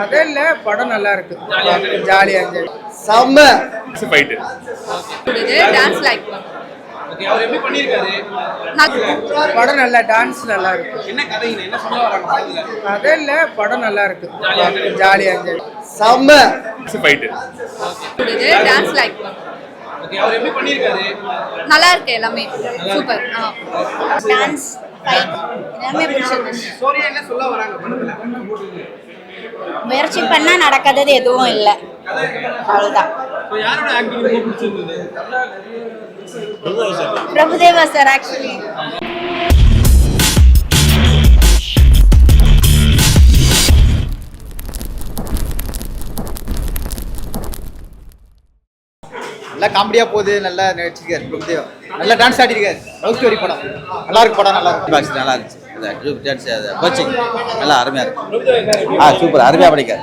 அதே இல்லை படம் நல்லா இருக்கு. ஜாலியாக என்ஜாய் செம்ம. ஃபைட்டு டான்ஸ் லைக் படம் நல்லா டான்ஸ் நல்லா இருக்கு. என்ன கதைங்க என்ன சொல்ல வராங்க? படத்துல அதே இல்லை படம் நல்லா இருக்கு. ஜாலியாக என்ஜாய் செம்ம. ஃபைட்டு டான்ஸ் லைக் நல்லா இருக்கு எல்லாமே. சூப்பர் டான்ஸ் ஃபைட் எல்லாமே பிடிச்சிருந்துச்சு ஸ்டோரியா என்ன சொல்ல வராங்க? முயற்சி பண்ணா நடக்காதது எதுவும் இல்லை. அவ்வளோதான் இப்போ யாரோட ஆக்டிங் ரொம்ப பிடிச்சிருந்தது? பிரபுதேவா சார் ஆக்சுவலி நல்லா காமெடியா போகுது நல்லா நடிச்சிருக்காரு பிரபுதேவா. நல்லா டான்ஸ் ஆடிருக்காரு. லவ் ஸ்டோரி படம். நல்லா இருக்கு படம் நல்லா இருக்கு. நல்லா இருந்துச்சு. அந்த குரூப் டான்ஸ் கோச்சிங் நல்லா அருமையாக இருக்கு. ஆ சூப்பர் அருமையாக பண்ணிக்காரு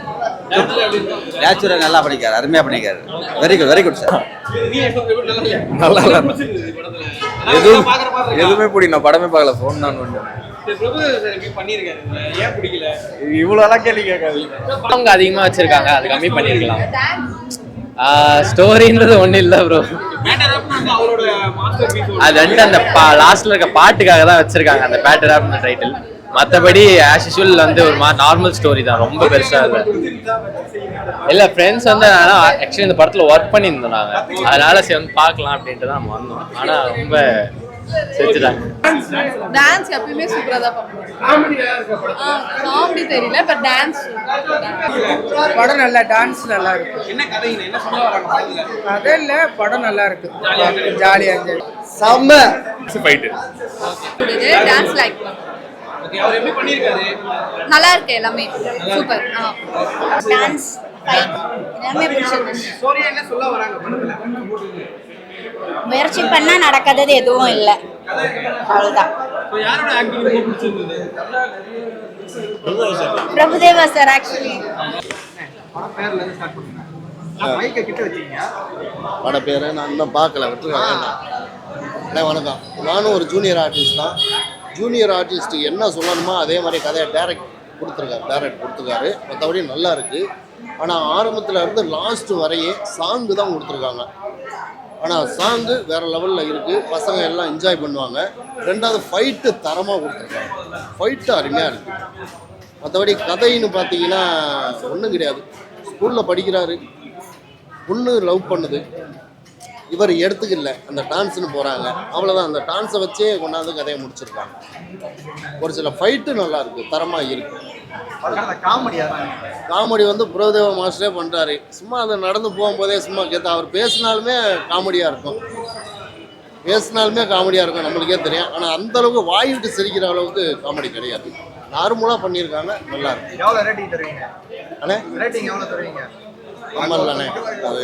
நேச்சுரல் நல்லா பண்ணிக்காரு அருமையாக பண்ணிக்காரு very good very good sir நல்லா இல்லையா? நல்லா இல்ல. பிடிச்சிருந்தது படத்துல எதுவும்? எதுவுமே பிடிக்கும் நான் படமே பார்க்கல. ஃபோன் தான் ஒன்று இவ்வளோலாம் கேள்வி கேட்காது அவங்க அதிகமாக வச்சிருக்காங்க. அது கம்மி பண்ணிருக்கலாம். ஸ்டோரின்றது ஒன்றும் இல்லை ப்ரோ அது வந்து அந்த லாஸ்ட்ல இருக்க பாட்டுக்காக தான் வச்சிருக்காங்க அந்த பேட்டர் ஆப்னு டைட்டில் மற்றபடி ஆஸ் யூஷுவல் வந்து ஒரு மாதிரி நார்மல் ஸ்டோரி தான் ரொம்ப பெருசாக இல்லை. இல்லை ஃப்ரெண்ட்ஸ் வந்து ஆக்சுவலி இந்த படத்தில் ஒர்க் பண்ணியிருந்தோம் நாங்கள் அதனால சரி வந்து பார்க்கலாம் அப்படின்ட்டு தான் வந்தோம். ஆனால் ரொம்ப டான்ஸ் எப்பயுமே சூப்பராக தான் காமெடி தெரியல பட் டான்ஸ் படம் நல்லா டான்ஸ் நல்லா இருக்கு. என்ன சொல்ல வராங்க இல்லை படம் நல்லா இருக்கு. ஜாலியாக என்ஜாய் செம்ம. டான்ஸ் லைக் நல்லா இருக்கு எல்லாமே. சூப்பர். டான்ஸ் ஃபைட் எல்லாமே பிடிச்சிருந்துச்சு. ஸ்டோரியா என்ன சொல்ல வராங்க படத்துல? முயற்சி பண்ணா நடக்காதது எதுவும் இல்லை. அவ்வளோதான் பிரபுதேவா சார் ஆக்சுவலி பட பேரை நான் இன்னும் பார்க்கல விட்டுருக்காங்க அண்ணா வணக்கம். நானும் ஒரு ஜூனியர் ஆர்டிஸ்ட் தான். ஜூனியர் ஆர்டிஸ்ட் என்ன சொல்லணுமோ அதே மாதிரி கதையை டேரக்ட் கொடுத்துருக்காரு டேரக்ட் கொடுத்துருக்காரு. மற்றபடி நல்லா இருக்குது ஆனால் ஆரம்பத்தில் இருந்து லாஸ்ட் வரையே சாங்கு தான் கொடுத்துருக்காங்க. ஆனால் சாங்கு வேறு லெவலில் இருக்குது பசங்க எல்லாம் என்ஜாய் பண்ணுவாங்க. ரெண்டாவது ஃபைட்டு தரமாக கொடுத்துருக்காங்க. ஃபைட்டு அருமையாக இருக்குது மற்றபடி கதைன்னு பார்த்தீங்கன்னா ஒன்றும் கிடையாது. ஸ்கூலில் படிக்கிறாரு. பொண்ணு லவ் பண்ணுது. இவர் எடுத்துக்கல. அந்த டான்ஸ்னு போகிறாங்க அவ்வளோதான் அந்த டான்ஸை வச்சே கொண்டாந்து கதையை முடிச்சிருக்காங்க. ஒரு சில ஃபைட்டு நல்லா இருக்கு. தரமாக இருக்குது காமெடியா காமெடி வந்து புரோதேவ மாஸ்டரே பண்ணுறாரு சும்மா அதை நடந்து போகும்போதே சும்மா கேட்ட அவர் பேசினாலுமே காமெடியாக இருக்கும். பேசினாலுமே காமெடியாக இருக்கும் நம்மளுக்கே தெரியும். ஆனால் அந்த அளவுக்கு வாய் விட்டு சிரிக்கிற அளவுக்கு காமெடி கிடையாது. நார்மலாக பண்ணியிருக்காங்க நல்லா இருக்கு. எவ்வளோ ரேட்டிங் தருவீங்க? அண்ணே? ரேட்டிங் எவ்வளோ தருவீங்க? ஆமாம்லண்ணே அது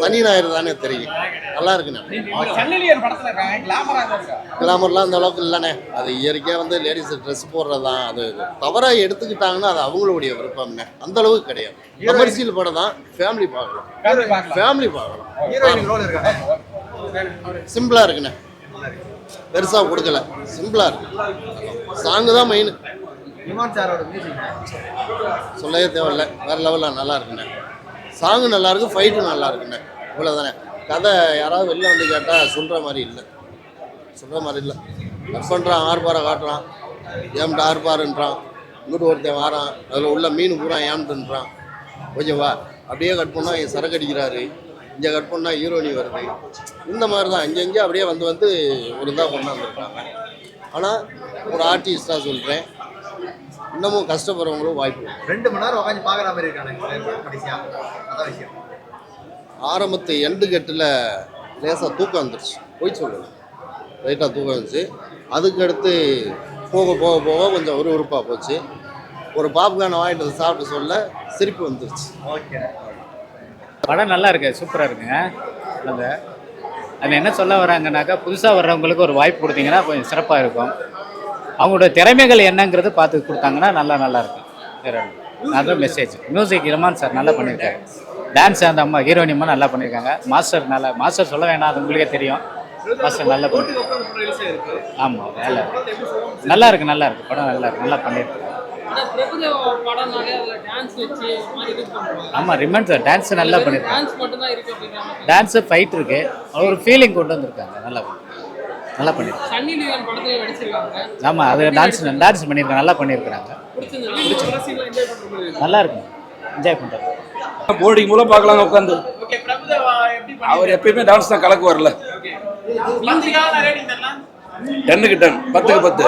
சனி ஞாயிறு தானே தெரியும். நல்லா இருக்குண்ணே தான் கிளாமர்லாம் அந்த அளவுக்கு இல்லைண்ணே. அது இயற்கையாக வந்து லேடிஸ் ட்ரெஸ் போடுறது தான் அது தவறாக எடுத்துக்கிட்டாங்கன்னா அது அவங்களுடைய விருப்பம்ண்ணே. அந்த அளவுக்கு கிடையாது. கமர்ஷியல் படம் தான் ஃபேமிலி பார்க்கலாம். ஃபேமிலி பார்க்கலாம். சிம்பிளாக இருக்குண்ணே. பெருசாக கொடுக்கல. சிம்பிளாக இருக்கு. சாங்கு தான் மெயின் சொல்லவே தேவையில்ல. வேறு லெவலில் நல்லா இருக்குண்ணே. சாங்கு நல்லா இருக்கு ஃபைட்டு நல்லா இருக்குண்ணே இவ்வளோதானே கதை யாராவது வெளில வந்து கேட்டால் சொல்கிற மாதிரி இல்லை. சொல்கிற மாதிரி இல்லை. கட் பண்ணுறான் ஆர்பாரை காட்டுறான். ஏம்ட்டு ஆர்பாருன்றான் இங்கிட்டு ஒருத்தன் வாரான். அதில் உள்ள மீன் பூரா ஏம்ட்டுன்றான். ஓகேவா அப்படியே கட் பண்ணால் என் சரக்கு அடிக்கிறாரு. இங்கே கட் பண்ணால் ஹீரோனி வருது. இந்த மாதிரி தான் இங்கே இங்கே அப்படியே வந்து வந்து ஒரு இதாக கொண்டாந்துருக்காங்க. ஆனால் ஒரு ஆர்டிஸ்டாக சொல்கிறேன் இன்னமும் கஷ்டப்படுறவங்களும் வாய்ப்பு. ரெண்டு மணி நேரம் உட்காந்து பார்க்குற மாதிரி அதான் விஷயம். ஆரம்பத்து எண்டு கட்டில் லேசாக தூக்கம் வந்துருச்சு. போய் சொல்லணும் லைட்டாக தூக்கம் வந்துச்சு. அதுக்கடுத்து போக போக போக கொஞ்சம் விறுவிறுப்பாக போச்சு. ஒரு பாப்கார்ன் வாங்கிட்டு வந்து சாப்பிட்டு சொல்ல சிரிப்பு வந்துருச்சு. ஓகே. படம் நல்லா இருக்கு சூப்பராக இருக்குங்க. நல்லது அது என்ன சொல்ல வராங்கனாக்கா புதுசாக வர்றவங்களுக்கு ஒரு வாய்ப்பு கொடுத்தீங்கன்னா கொஞ்சம் சிறப்பாக இருக்கும். அவங்களோட திறமைகள் என்னங்கிறது பார்த்து கொடுத்தாங்கன்னா நல்லா நல்லா இருக்கும். வேற. நல்ல மெசேஜ் மியூசிக் இளமான் சார் நல்லா பண்ணியிருக்காரு. டான்ஸ் அந்த அம்மா ஹீரோயின் அம்மா நல்லா பண்ணியிருக்காங்க. மாஸ்டர் நல்லா மாஸ்டர் சொல்ல வேணாம் அது உங்களுக்கே தெரியும். மாஸ்டர் நல்லா பண்ணி ஆமாம் வேலை. நல்லா இருக்கு நல்லா இருக்கு. படம் நல்லா இருக்கு நல்லா ஆனா பிரபுதேவா படம்னாலே அதுல டான்ஸ் ஆமாம் நல்லா பண்ணியிருக்காங்க டான்ஸு ஃபைட் இருக்கு ஒரு ஃபீலிங் கொண்டு வந்திருக்காங்க நல்லா நல்லா பண்ணியிருக்காங்க. ஆமாம் அது டான்ஸ் டான்ஸ் பண்ணியிருக்காங்க நல்லா பண்ணியிருக்கிறாங்க. நல்லா இருக்கும். என்ஜாய் பண்ணுறாங்க போர்டிங் மூலம் பார்க்கலாங்க உட்காந்து ஓகே பிரபுதேவா எப்படி அவர் எப்பயுமே டான்ஸ் தான் கலக்கு வரல. மியூசிக்கான ரேட்டிங் தரலாம் டென்னுக்கு டென் பத்துக்கு பத்து.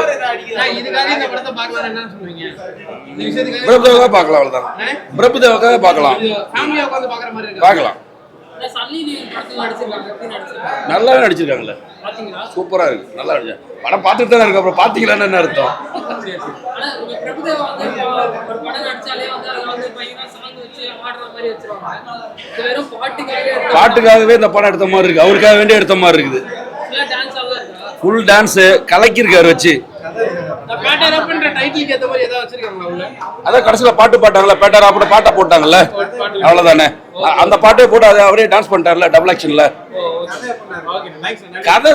பார்க்கலாம் பிரபுதேவாக பார்க்கலாம் அவ்வளோதான் பிரபுதேவாக்காக பார்க்கலாம். ஃபேமிலியா உட்கார்ந்து பார்க்குற மாதிரி இருக்கு? பார்க்கலாம். சன்னி லியோன் படத்துல நடிச்சிருக்காங்க. எப்படி நடிச்சிருக்காங்க? நல்லாவே நடிச்சிருக்காங்களே பாத்தீங்களா? சூப்பராக இருக்கு. நல்லா நடிச்சா படம் பார்த்துட்டு தானே இருக்கு அப்புறம் பார்த்தீங்களான்னு என்ன அர்த்தம்? பாட்டுக்காகவே இந்த படம் எடுத்த மாதிரி இருக்கு. அவருக்காக வேண்டி எடுத்த மாதிரி இருக்குது. ஃபுல் டான்ஸு கலக்கியிருக்காரு வச்சு. அதான் கடைசியில் பாட்டு பாட்டாங்கல்ல. பேட்டர் பாட்டை போட்டாங்கல்ல. அவ்வளோதானே அந்த பாட்டே போட்டு அதை அவரே டான்ஸ் பண்ணிட்டார்ல டபுள் ஆக்ஷன்ல கதை